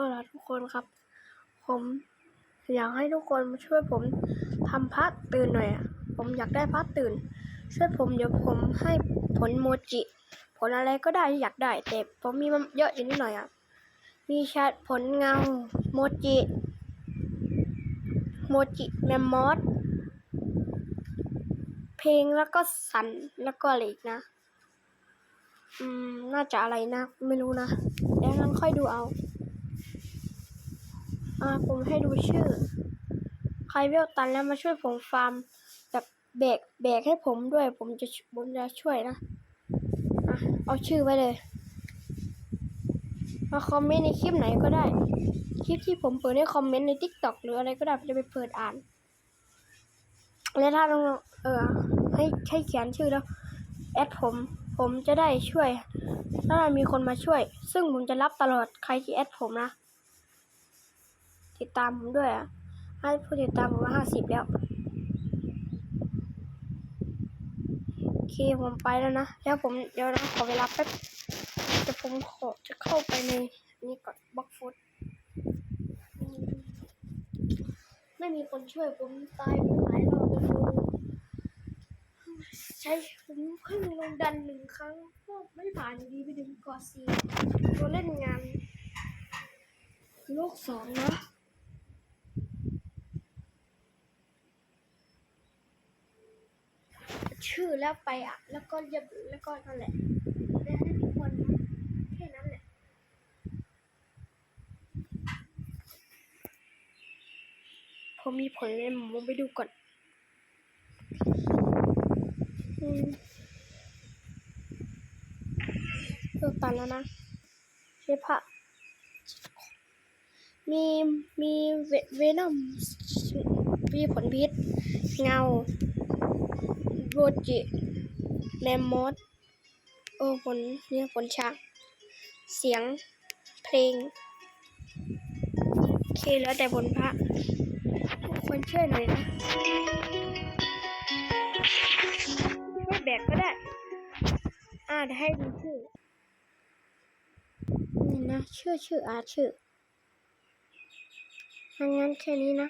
ก็ล่ะทุกคนครับ ผมอยากให้ทุกคนมาช่วยผมทำพัดตื่นหน่อยอะ ผมอยากได้พัดตื่น ช่วยผมเดี๋ยวผมให้ผลโมจิ ผลอะไรก็ได้ที่อยากได้ แต่ผมมีมันเยอะอยู่นิดหน่อยอะ มีแชทผลเงาโมจิ โมจิแมมมอสเพลงแล้วก็สันแล้วก็อะไรอีกนะ อืม น่าจะอะไรนะ ไม่รู้นะเดี๋ยวงั้นค่อยดูเอา อ่าผมให้ดูชื่อ ใครเวลตันแล้วมาช่วยผมฟาร์มแบบแบกแบกให้ผมด้วย ผมจะผมจะช่วยนะอะเอาชื่อไว้เลย มาคอมเมนต์ในคลิปไหนก็ได้ คลิปที่ผมเปิดให้คอมเมนต์ใน t ิ k t o k หรืออะไรก็ได้จะไปเปิดอ่าน และถ้าน้องเออให้ให้เขียนชื่อแล้วแอดผมผมจะได้ช่วย ถ้ามีคนมาช่วย ซึ่งผมจะรับตลอดใครที่แอดผมนะ ติดตามผมด้วยอะให้ผู้ติดตามผมมาห้าสิบแล้วโอเคผมไปแล้วนะแล้วผมเดี๋ยวนะขอเวลาแป๊บจะผมขอจะเข้าไปในนี่ก่อนบล็อกฟุตไม่มีคนช่วยผมตายไปหลายรอบแล้วใช้ผมเพิ่งลงดันหนึ่งครั้งก็ไม่ผ่านดีไปถึงกอซีตัวเล่นงาน โลกสองนะ ชื่อแล้วไปอะ แล้วก็เรียบแล้วก็นั่นแหละแล้วให้ทุกคนแค่นั้นแหละผมมีผลเลยผมไปดูก่อนอืมเลิกตันแล้วนะเชฟะมีมีเวเวนอมมีผลพิษเงา โรจิ แมมมอสโอ้ผลเนี่ยผลฉาก เสียง เพลง โอเคแล้วแต่ผลพระทุกคนช่วยหน่อยนะช่วยแบกก็ได้ อ่าให้ดูชื่อ นี่นะ ชื่อชื่ออาชื่อถ้างั้นแค่นี้นะ